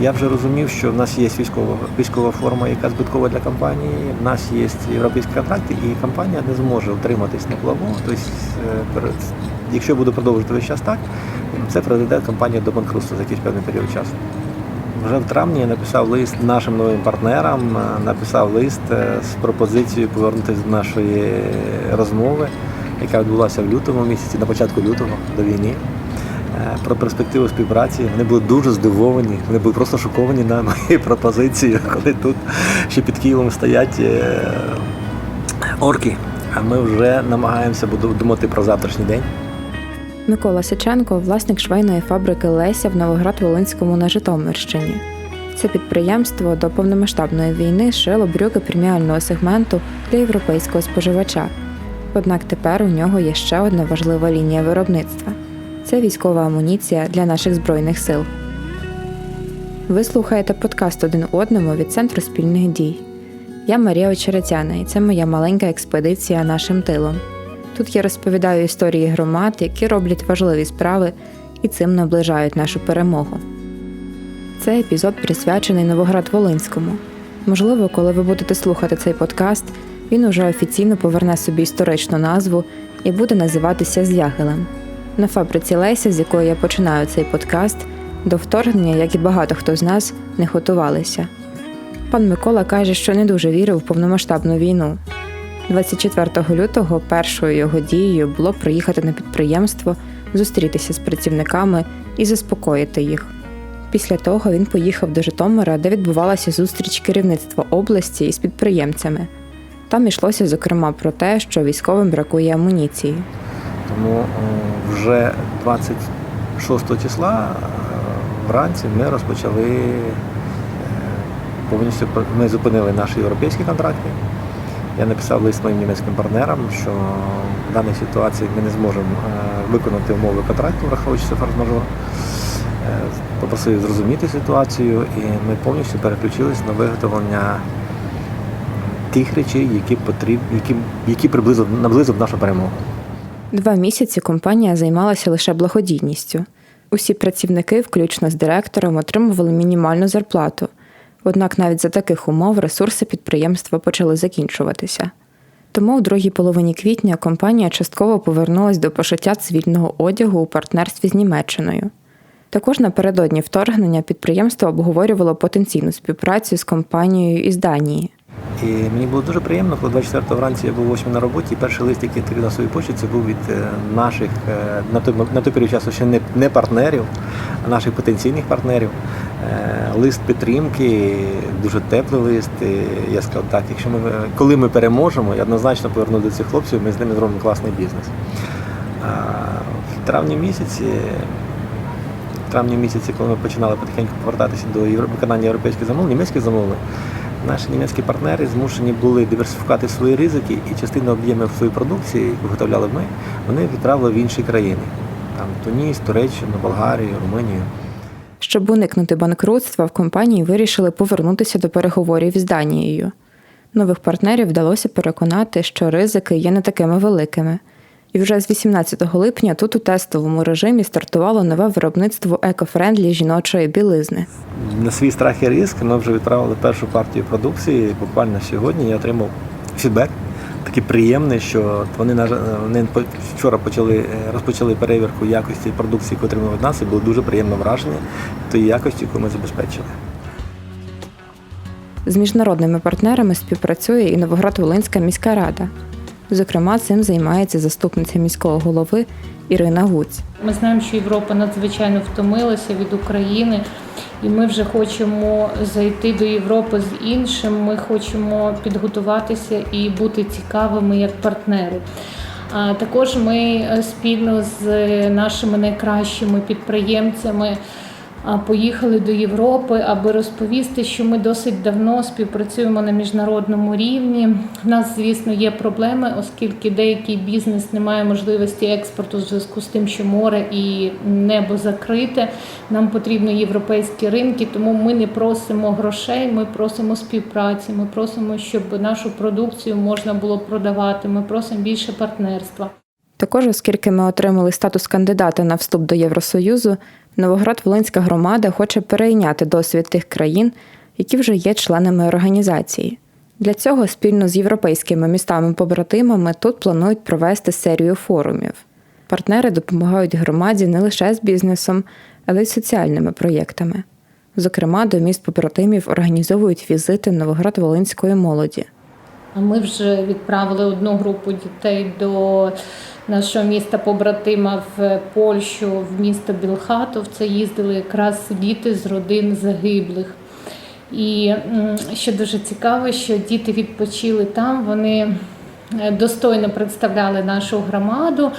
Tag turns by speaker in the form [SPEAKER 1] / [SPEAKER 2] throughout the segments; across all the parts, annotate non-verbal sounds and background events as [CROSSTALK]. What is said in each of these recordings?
[SPEAKER 1] Я вже розумів, що в нас є військова військова форма, яка збиткова для компанії. В нас є європейські контракти, і компанія не зможе утриматись на плаву. Тобто, е, якщо буде продовжувати весь час так, це приведе компанію до банкрутства за якийсь певний період часу. Вже в травні я написав лист нашим новим партнерам, е, написав лист е, з пропозицією повернутися до нашої розмови, яка відбулася в лютому місяці, на початку лютого до війни. Е, Про перспективу співпраці. Вони були дуже здивовані, вони були просто шоковані на мої пропозиції, [LAUGHS] коли тут ще під Києвом стоять е, орки. А ми вже намагаємося думати про завтрашній день.
[SPEAKER 2] Микола Сиченко, власник швейної фабрики Леся в Новоград-Волинському на Житомирщині. Це підприємство до повномасштабної війни шило брюки преміального сегменту для європейського споживача. Однак тепер у нього є ще одна важлива лінія виробництва це військова амуніція для наших збройних сил. Ви слухаєте подкаст один одному від Центру спільних дій. Я Марія Очеретяна, і це моя маленька експедиція нашим тилом. Тут я розповідаю історії громад, які роблять важливі справи і цим наближають нашу перемогу. Цей епізод присвячений Новоград-Волинському. Можливо, коли ви будете слухати цей подкаст, він уже офіційно поверне собі історичну назву і буде називатися Звягелем. На фабриці Леся, з якої я починаю цей подкаст, до вторгнення, як і багато хто з нас, не готувалися. Пан Микола каже, що не дуже вірив в повномасштабну війну, 24 лютого першою його дією було приїхати на підприємство, зустрітися з працівниками і заспокоїти їх. Після того він поїхав до Житомира, де відбувалася зустріч керівництва області із підприємцями. Там йшлося зокрема про те, що військовим бракує амуніції.
[SPEAKER 1] Тому вже 26 числа е, вранці ми розпочали е, повністю ми зупинили наші європейські контракти. Я написав лист моїм німецьким партнерам, що в даній ситуації ми не зможемо е, виконати умови контракту, враховуючи це форс-мажор. Е, Попросив зрозуміти ситуацію, і ми повністю переключились на виготовлення тих речей, які потрібні, які, які приблизно наблизив нашу перемогу.
[SPEAKER 2] Два місяці компанія займалася лише благодійністю. Усі працівники, включно з директором, отримували мінімальну зарплату. Однак навіть за таких умов ресурси підприємства почали закінчуватися. Тому в другій половині квітня компанія частково повернулась до пошиття цивільного одягу у партнерстві з Німеччиною. Також напередодні вторгнення підприємство обговорювало потенційну співпрацю з компанією із Данії.
[SPEAKER 1] І мені було дуже приємно, коли 24 вранці я був 8 на роботі, і перший лист, який я на своїй почті, це був від е, наших е, на той, на той період часу ще не, не партнерів, а наших потенційних партнерів. Е, Лист підтримки, дуже теплий лист. І я сказав, так, якщо ми коли ми переможемо, я однозначно поверну до цих хлопців, ми з ними зробимо класний бізнес. В травні місяці в травні місяці, коли ми починали потихеньку повертатися до виконання європейських замовлень, німецьких замовлень, наші німецькі партнери змушені були диверсифікувати свої ризики і частину об'ємів своєї продукції, яку виготовляли ми, вони відправили в інші країни. Там Туніс, Туреччину, Болгарію, Румунію.
[SPEAKER 2] Щоб уникнути банкрутства, в компанії вирішили повернутися до переговорів із Данією. Нових партнерів вдалося переконати, що ризики є не такими великими. І вже з 18 липня тут у тестовому режимі стартувало нове виробництво екофрендлі жіночої білизни.
[SPEAKER 1] На свій страх і ризик ми вже відправили першу партію продукції. Буквально сьогодні я отримав фідбек. Такий приємний, що вони на вони вчора почали е, розпочали перевірку якості продукції, яку отримали від нас, і було дуже приємне враження тої якості, яку ми забезпечили.
[SPEAKER 2] З міжнародними партнерами співпрацює і Новоград-Волинська міська рада. Зокрема, цим займається заступниця міського голови Ірина Гуць.
[SPEAKER 3] Ми знаємо, що Європа надзвичайно втомилася від України, і ми вже хочемо зайти до Європи з іншим. Ми хочемо підготуватися і бути цікавими як партнери. А також ми е, спільно з нашими найкращими підприємцями поїхали до Європи, аби розповісти, що ми досить давно співпрацюємо на міжнародному рівні. У нас, звісно, є проблеми, оскільки деякий бізнес не має можливості експорту в зв'язку з тим, що море і небо закрите. Нам потрібні європейські ринки, тому ми не просимо грошей, ми просимо співпраці. Ми просимо, щоб нашу продукцію можна було продавати. Ми просимо більше партнерства.
[SPEAKER 2] Також, оскільки ми отримали статус кандидата на вступ до Євросоюзу, Новоград-Волинська громада хоче перейняти досвід тих країн, які вже є членами організації. Для цього спільно з європейськими містами-побратимами тут планують провести серію форумів. Партнери допомагають громаді не лише з бізнесом, але й соціальними проєктами. Зокрема, до міст побратимів організовують візити Новоград-Волинської молоді.
[SPEAKER 3] Ми вже відправили одну групу дітей до нашого міста побратима в Польщу, в місто Білхатов. Це їздили якраз діти з родин загиблих. І ще дуже цікаво, що діти відпочили там, вони е, достойно представляли нашу громаду.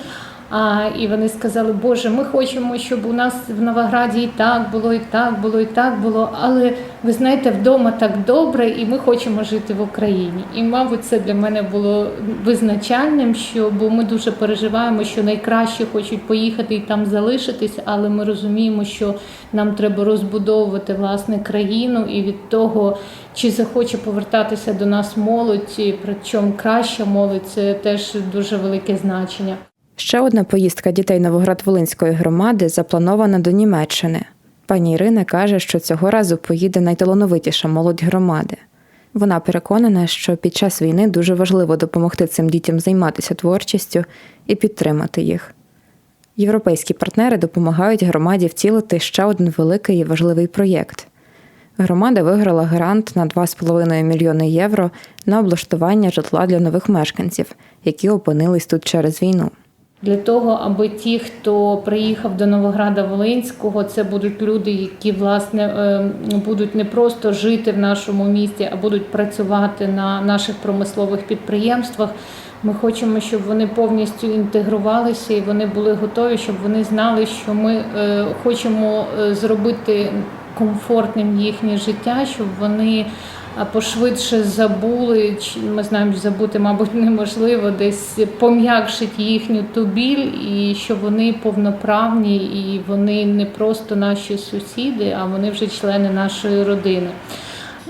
[SPEAKER 3] А, і вони сказали, Боже, ми хочемо, щоб у нас в Новограді і так було, і так було, і так було. Але ви знаєте, вдома так добре, і ми хочемо жити в Україні. І, мабуть, це для мене було визначальним, що бо ми дуже переживаємо, що найкраще хочуть поїхати і там залишитись, але ми розуміємо, що нам треба розбудовувати власне країну, і від того, чи захоче повертатися до нас молодь, причому краща молодь, це теж дуже велике значення.
[SPEAKER 2] Ще одна поїздка дітей Новоград-Волинської громади запланована до Німеччини. Пані Ірина каже, що цього разу поїде найталановитіша молодь громади. Вона переконана, що під час війни дуже важливо допомогти цим дітям займатися творчістю і підтримати їх. Європейські партнери допомагають громаді втілити ще один великий і важливий проєкт. Громада виграла грант на 2,5 мільйони євро на облаштування житла для нових мешканців, які опинились тут через війну.
[SPEAKER 3] Для того, аби ті, хто приїхав до Новограда Волинського, це будуть люди, які власне е, будуть не просто жити в нашому місті, а будуть працювати на наших промислових підприємствах. Ми хочемо, щоб вони повністю інтегрувалися і вони були готові, щоб вони знали, що ми е, хочемо е, зробити комфортним їхнє життя, щоб вони пошвидше забули, ми знаємо, забути, мабуть, неможливо, десь пом'якшить їхню ту біль, і що вони повноправні, і вони не просто наші сусіди, а вони вже члени нашої родини.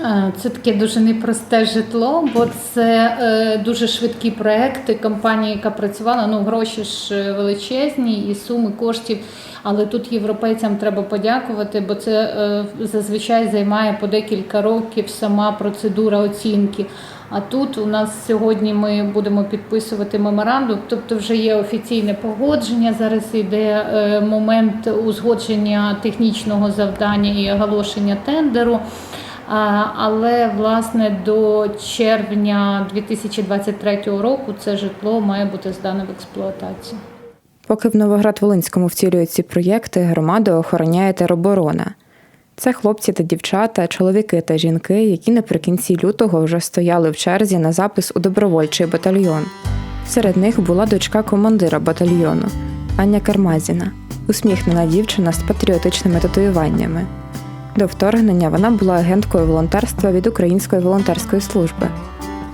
[SPEAKER 3] Е, Це таке дуже непросте житло, бо це е, дуже швидкі проекти. Компанія, яка працювала, ну гроші ж е, величезні і суми коштів. Але тут європейцям треба подякувати, бо це зазвичай займає по декілька років сама процедура оцінки. А тут у нас сьогодні ми будемо підписувати меморандум, тобто вже є офіційне погодження. Зараз йде е, момент узгодження технічного завдання і оголошення тендеру. Але власне до червня 2023 року це житло має бути здане в експлуатацію.
[SPEAKER 2] Поки в Новоград-Волинському втілюють ці проєкти, громаду охороняє тероборона. Це хлопці та дівчата, чоловіки та жінки, які наприкінці лютого вже стояли в черзі на запис у добровольчий батальйон. Серед них була дочка командира батальйону Аня Кармазіна, усміхнена дівчина з патріотичними татуюваннями. До вторгнення вона була агенткою волонтерства від Української волонтерської служби.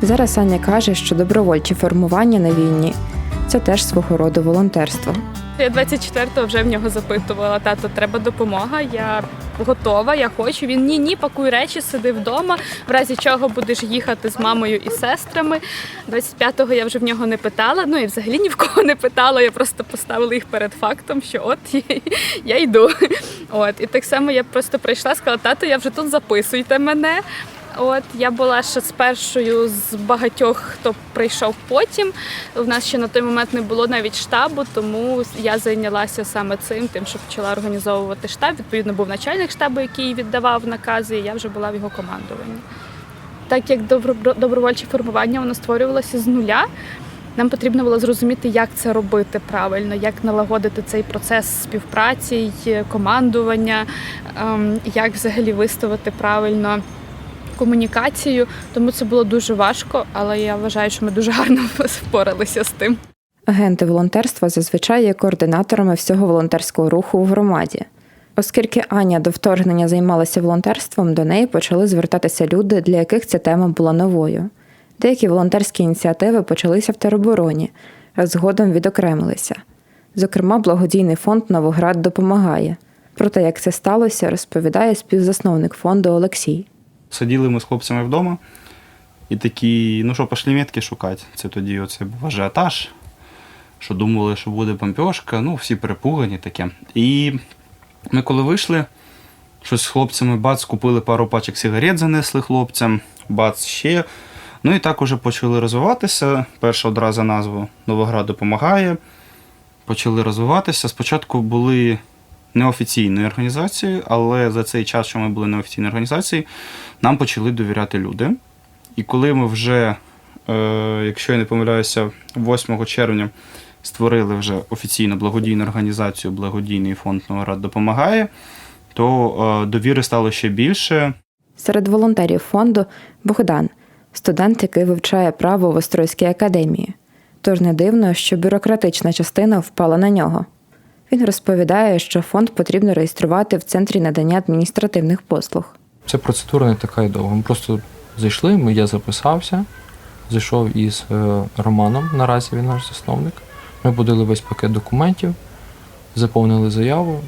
[SPEAKER 2] Зараз Аня каже, що добровольчі формування на війні це теж свого роду волонтерство.
[SPEAKER 4] Я 24-го вже в нього запитувала, тато, треба допомога. Я готова, я хочу. Він ні, ні, пакуй речі, сиди вдома, в разі чого будеш їхати з мамою і сестрами. 25-го я вже в нього не питала. Ну і взагалі ні в кого не питала. Я просто поставила їх перед фактом, що от я, йду. От і так само я просто прийшла, сказала, тато, я вже тут записуйте мене. От я була ще з першою з багатьох, хто прийшов потім. У нас ще на той момент не було навіть штабу, тому я зайнялася саме цим, тим, що почала організовувати штаб. Відповідно, був начальник штабу, який віддавав накази, і я вже була в його командуванні. Так як добро- добровольче формування воно створювалося з нуля. Нам потрібно було зрозуміти, як це робити правильно, як налагодити цей процес співпраці, й командування, ем, як взагалі виставити правильно комунікацію. Тому це було дуже важко, але я вважаю, що ми дуже гарно [LAUGHS] впоралися з тим.
[SPEAKER 2] Агенти волонтерства зазвичай є координаторами всього волонтерського руху в громаді. Оскільки Аня до вторгнення займалася волонтерством, до неї почали звертатися люди, для яких ця тема була новою. Деякі волонтерські ініціативи почалися в теробороні, а згодом відокремилися. Зокрема, благодійний фонд Новоград допомагає. Про те, як це сталося, розповідає співзасновник фонду Олексій.
[SPEAKER 5] Сиділи ми з хлопцями вдома і такі, ну що, пошли метки шукати. Це тоді оце був ажіотаж, що думали, що буде бомбьошка, ну всі перепугані таке. І Ми коли вийшли, щось з хлопцями бац, купили пару пачок сигарет, занесли хлопцям, бац ще. Ну і так уже почали розвиватися. Перша одразу назва Новоград допомагає. Почали розвиватися. Спочатку були неофіційною організацією, але за цей час, що ми були неофіційною організацією, нам почали довіряти люди. І коли ми вже, е, якщо я не помиляюся, 8 червня створили вже офіційно благодійну організацію Благодійний фонд Новоград допомагає, то е, довіри стало ще більше.
[SPEAKER 2] Серед волонтерів фонду Богдан, студент, який вивчає право в Острозькій академії. Тож не дивно, що бюрократична частина впала на нього. Він розповідає, що фонд потрібно реєструвати в центрі надання адміністративних послуг.
[SPEAKER 6] Ця процедура не така й довга. Ми просто зайшли, ми, я записався, зайшов із е, Романом, наразі він наш засновник. Ми подали весь пакет документів, заповнили заяву,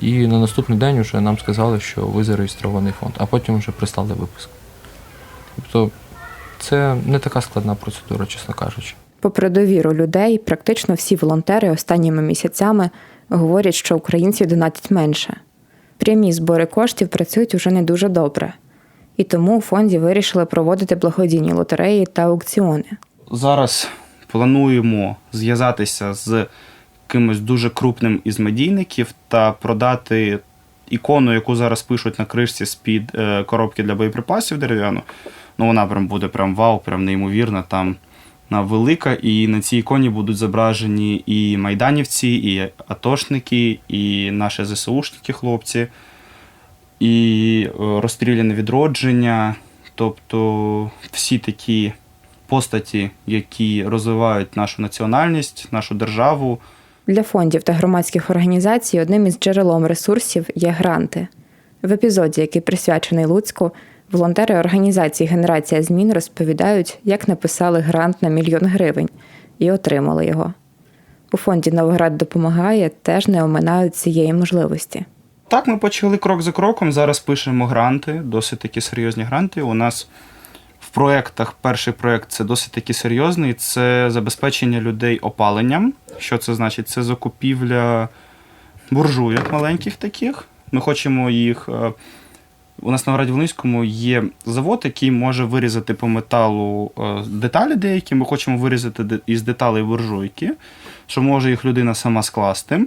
[SPEAKER 6] і на наступний день вже нам сказали, що ви зареєстрований фонд, а потім вже прислали виписку. Тобто це не така складна процедура, чесно кажучи.
[SPEAKER 2] Попри довіру людей, практично всі волонтери останніми місяцями говорять, що українців донатять менше. Прямі збори коштів працюють уже не дуже добре. І тому у фонді вирішили проводити благодійні лотереї та аукціони.
[SPEAKER 5] Зараз плануємо зв'язатися з кимось дуже крупним із медійників та продати ікону, яку зараз пишуть на кришці з-під е, коробки для боєприпасів дерев'яну. Ну, вона прям буде прям вау, прям неймовірна. Там велика, і на цій іконі будуть зображені і майданівці, і атошники, і наші ЗСУшники, хлопці, і е, розстріляне відродження. Тобто всі такі постаті, які розвивають нашу національність, нашу державу.
[SPEAKER 2] Для фондів та громадських організацій одним із джерелом ресурсів є гранти. В епізоді, який присвячений Луцьку, волонтери організації Генерація змін розповідають, як написали грант на мільйон гривень і отримали його. У фонді Новоград допомагає теж не оминають цієї можливості.
[SPEAKER 5] Так, ми почали крок за кроком. Зараз пишемо гранти, досить такі серйозні гранти. У нас в проєктах перший проєкт це досить таки серйозний. Це забезпечення людей опаленням. Що це значить? Це закупівля буржуйок маленьких таких. Ми хочемо їх. У нас на Волинському є завод, який може вирізати по металу е, деталі деякі. Ми хочемо вирізати із деталей буржуйки, що може їх людина сама скласти.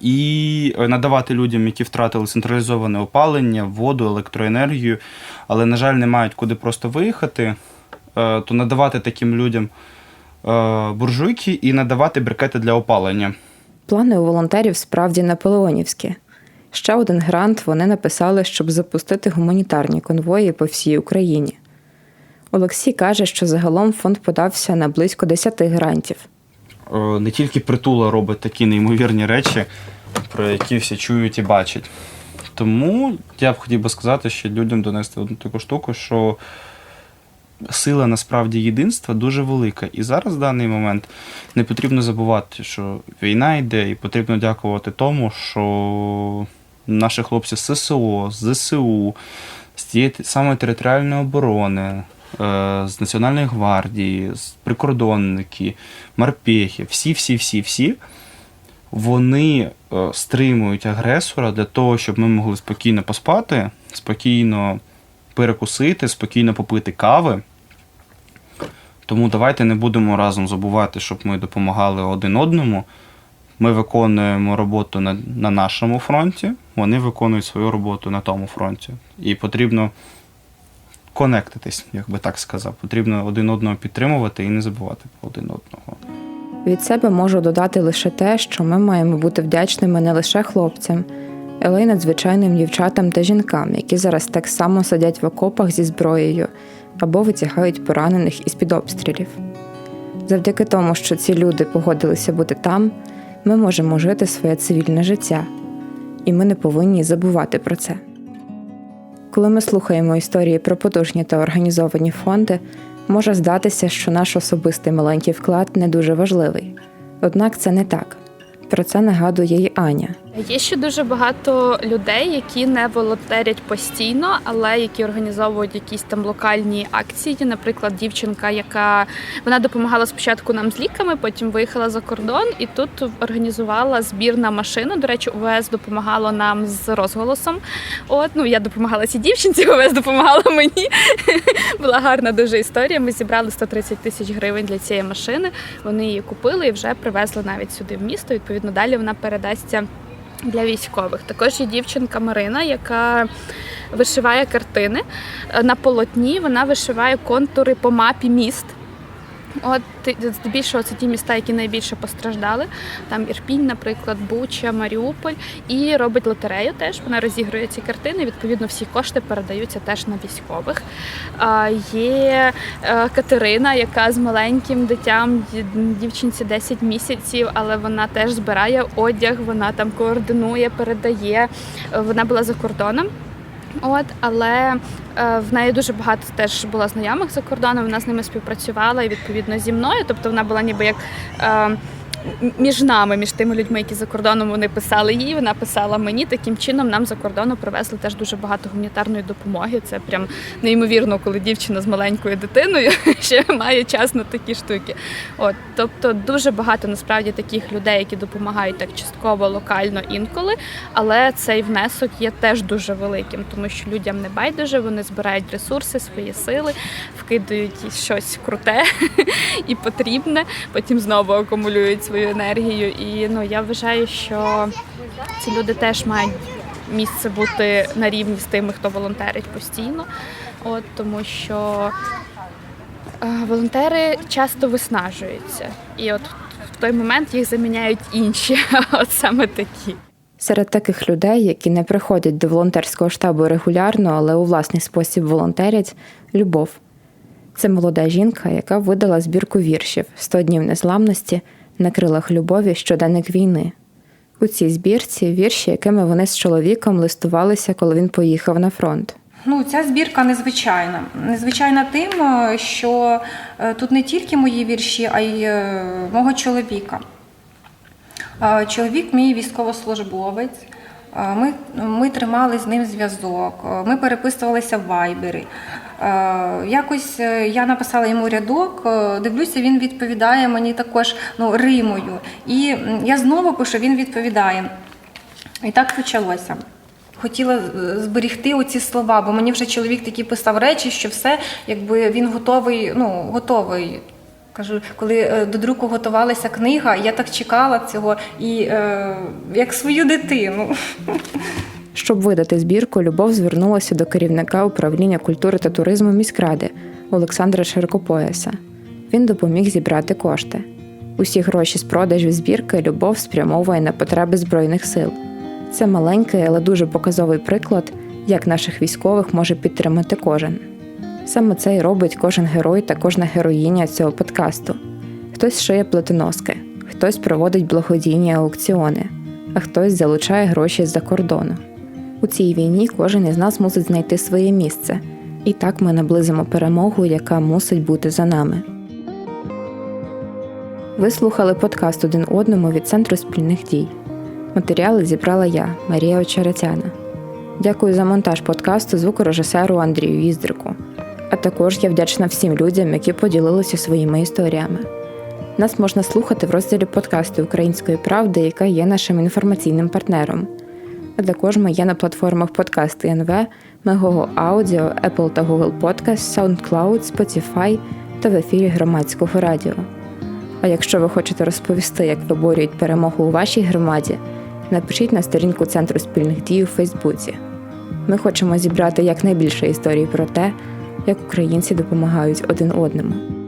[SPEAKER 5] І е, надавати людям, які втратили централізоване опалення, воду, електроенергію, але, на жаль, не мають куди просто виїхати, е, то надавати таким людям буржуйки і надавати брикети для опалення.
[SPEAKER 2] Плани у волонтерів справді наполеонівські. Ще один грант вони написали, щоб запустити гуманітарні конвої по всій Україні. Олексій каже, що загалом фонд подався на близько 10 грантів.
[SPEAKER 5] Е, Не тільки притула робить такі неймовірні речі, про які всі чують і бачать. Тому я б хотів би сказати, що людям донести одну таку штуку, що сила насправді єдинства дуже велика. І зараз в даний момент не потрібно забувати, що війна йде, і потрібно дякувати тому, що наші хлопці з ССО, з ЗСУ, з тієї саме територіальної оборони, е, з Національної гвардії, з прикордонники, морпехи, всі, всі, всі, всі. Вони е, стримують агресора для того, щоб ми могли спокійно поспати, спокійно перекусити, спокійно попити кави. Тому давайте не будемо разом забувати, щоб ми допомагали один одному. Ми виконуємо роботу на, на нашому фронті, вони виконують свою роботу на тому фронті. І потрібно конектитись, як би так сказав. Потрібно один одного підтримувати і не забувати про один одного.
[SPEAKER 2] Від себе можу додати лише те, що ми маємо бути вдячними не лише хлопцям, але й надзвичайним дівчатам та жінкам, які зараз так само сидять в окопах зі зброєю або витягають поранених із під обстрілів. Завдяки тому, що ці люди погодилися бути там, ми можемо жити своє цивільне життя, і ми не повинні забувати про це. Коли ми слухаємо історії про потужні та організовані фонди, може здатися, що наш особистий маленький вклад не дуже важливий. Однак це не так. Про це нагадує й Аня,
[SPEAKER 4] Є ще дуже багато людей, які не волонтерять постійно, але які організовують якісь там локальні акції. Наприклад, дівчинка, яка вона допомагала спочатку нам з ліками, потім виїхала за кордон і тут організувала збір на машину. До речі, УВС допомагало нам з розголосом. От ну я допомагала цій дівчинці, [LAUGHS] УВС допомагала мені. [LAUGHS] Була гарна дуже історія. Ми зібрали 130 тисяч гривень для цієї машини. Вони її купили і вже привезли навіть сюди в місто. Відповідно, далі вона передасться для військових. Також є дівчинка Марина, яка вишиває картини Е, на полотні. Вона вишиває контури по мапі міст. От здебільшого це ті міста, які найбільше постраждали. Там Ірпінь, наприклад, Буча, Маріуполь, і робить лотерею. Теж вона розігрує ці картини. Відповідно, всі кошти передаються теж на військових. Є е, Катерина, яка з маленьким дитям дівчинці 10 місяців, але вона теж збирає одяг, вона там координує, передає. Вона була за кордоном. От, але е, в неї дуже багато теж було знайомих за кордоном. Вона з ними співпрацювала і відповідно зі мною. Тобто вона була ніби як. Е, Між нами, між тими людьми, які за кордоном вони писали їй, вона писала мені. Таким чином нам за кордону привезли теж дуже багато гуманітарної допомоги. Це прям неймовірно, коли дівчина з маленькою дитиною [LAUGHS] ще має час на такі штуки. От, тобто дуже багато насправді таких людей, які допомагають так частково, локально інколи. Але цей внесок є теж дуже великим, тому що людям не байдуже, вони збирають ресурси, свої сили, вкидають щось круте [LAUGHS] і потрібне, потім знову акумулюють свою енергію. І ну я вважаю, що ці люди теж мають місце бути на рівні з тими, хто волонтерить постійно. От тому що е, волонтери часто виснажуються, і от в той момент їх заміняють інші, [LAUGHS] от саме такі.
[SPEAKER 2] Серед таких людей, які не приходять до волонтерського штабу регулярно, але у власний спосіб волонтерять любов. Це молода жінка, яка видала збірку віршів «100 днів незламності на крилах любові щоденник війни. У цій збірці вірші, якими вони з чоловіком листувалися, коли він поїхав на фронт.
[SPEAKER 7] Ну, ця збірка незвичайна. Незвичайна тим, е, що е, тут не тільки мої вірші, а й е, мого чоловіка. Чоловік мій військовослужбовець. Ми, ми тримали з ним зв'язок, ми переписувалися в вайбері. Е, Якось е, я написала йому рядок, е, дивлюся, він відповідає мені також ну, римою. І я знову пишу, він відповідає. І так почалося. Хотіла зберігти оці слова, бо мені вже чоловік такі писав речі, що все, якби він готовий, ну, готовий. Кажу, коли до друку готувалася книга, я так чекала цього і е, як свою дитину. [LAUGHS]
[SPEAKER 2] Щоб видати збірку, Любов звернулася до керівника управління культури та туризму міськради Олександра Широкопояса. Він допоміг зібрати кошти. Усі гроші з продажів збірки Любов спрямовує на потреби Збройних сил. Це маленький, але дуже показовий приклад, як наших військових може підтримати кожен. Саме це й робить кожен герой та кожна героїня цього подкасту. Хтось шиє плетеноски, хтось проводить благодійні аукціони, а хтось залучає гроші з-за кордону. У цій війні кожен із нас мусить знайти своє місце, і так ми наблизимо перемогу, яка мусить бути за нами. Ви слухали подкаст один одному від Центру спільних дій. Матеріали зібрала я, Марія Очеретяна. Дякую за монтаж подкасту звукорежисеру Андрію Їздрику. А також я вдячна всім людям, які поділилися своїми історіями. Нас можна слухати в розділі подкасти Української правди, яка є нашим інформаційним партнером. А також ми є на платформах подкасти НВ, Мегого Аудіо, Apple та Google Podcast, SoundCloud, Spotify та в ефірі громадського радіо. А якщо ви хочете розповісти, як виборюють перемогу у вашій громаді, напишіть на сторінку Центру спільних дій у Фейсбуці. Ми хочемо зібрати якнайбільше історій про те, як українці допомагають один одному.